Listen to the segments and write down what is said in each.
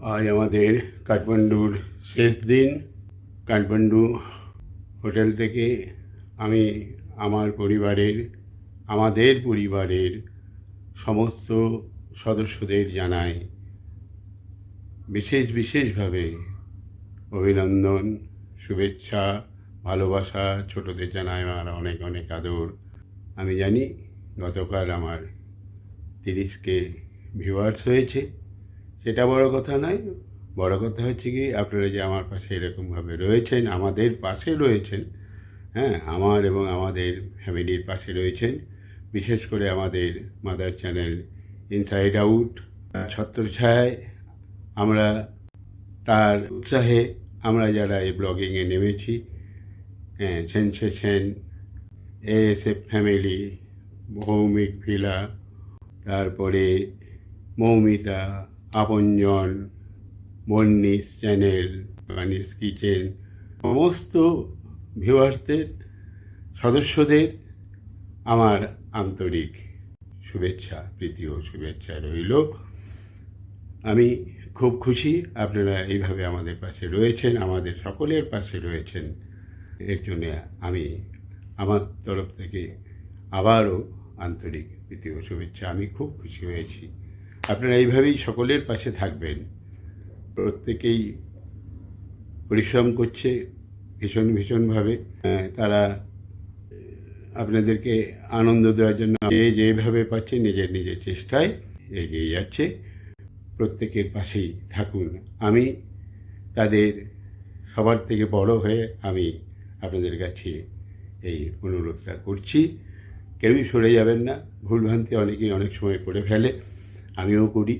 আজ আমাদের কাঠমান্ডুর শেষ দিন। কাঠমান্ডু হোটেল থেকে আমি, আমার পরিবারের, আমাদের পরিবারের সমস্ত সদস্যদের জানাই বিশেষ বিশেষভাবে অভিনন্দন, শুভেচ্ছা, ভালোবাসা ছোটদের জানাই আমার অনেক অনেক আদর। আমি জানি গতকাল আমার তিরিশকে ভিউয়ার্স হয়েছে। সেটা বড় কথা নয়, বড় কথা হচ্ছে কি, আপনারা যে আমার পাশে এরকমভাবে রয়েছেন, আমাদের পাশে রয়েছেন হ্যাঁ আমার এবং আমাদের ফ্যামিলির পাশে রয়েছেন, বিশেষ করে আমাদের মাদার চ্যানেল ইনসাইড আউট ছত্রছায়ায় আমরা তার উৎসাহে আমরা যারা এই ব্লগিংয়ে নেমেছি হ্যাঁ sensation, ASF family, Bhowmik villa, তারপরে মৌমিতা আপনজন বন্নিস চ্যানেল বানিস কিচেন, সমস্ত ভিউয়ার্সদের, সদস্যদের আমার আন্তরিক শুভেচ্ছা, প্রীতি ও শুভেচ্ছা রইল। আমি খুব খুশি আপনারা এইভাবে আমাদের পাশে রয়েছেন, আমাদের সকলের পাশে রয়েছেন। এর জন্য আমি আমার তরফ থেকে আবারও আন্তরিক প্রীতি ও শুভেচ্ছা। আমি খুব খুশি হয়েছি। আপনারা এইভাবেই সকলের পাশে থাকবেন। প্রত্যেকেই পরিশ্রম করছে ভীষণ ভীষণভাবে তারা আপনাদেরকে আনন্দ দেওয়ার জন্য যে যেভাবে পাচ্ছে নিজের নিজের চেষ্টায় এগিয়ে যাচ্ছে। প্রত্যেকের পাশেই থাকুন। আমি তাদের সবার থেকে বড় হয়ে আমি আপনাদের কাছে এই অনুরোধটা করছি। কেউই সরে যাবেন না। ভুলভ্রান্তি অনেকেই অনেক সময় করে ফেলে। আমিও করি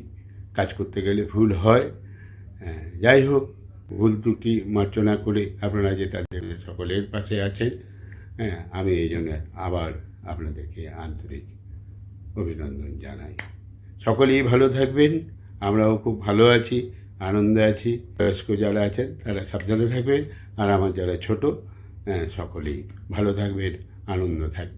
কাজ করতে গেলে ভুল হয়। হ্যাঁ, যাই হোক ভুল ত্রুটি মার্জনা করে আপনারা যে তাদের সকলের পাশে আছেন হ্যাঁ আমি এই জন্য আবার আপনাদেরকে আন্তরিক অভিনন্দন জানাই। সকলেই ভালো থাকবেন আমরাও খুব ভালো আছি আনন্দে আছি। বয়স্ক যারা আছেন তারা সাবধানে থাকবেন আর আমার যারা ছোট হ্যাঁ সকলেই ভালো থাকবেন আনন্দ থাকবেন।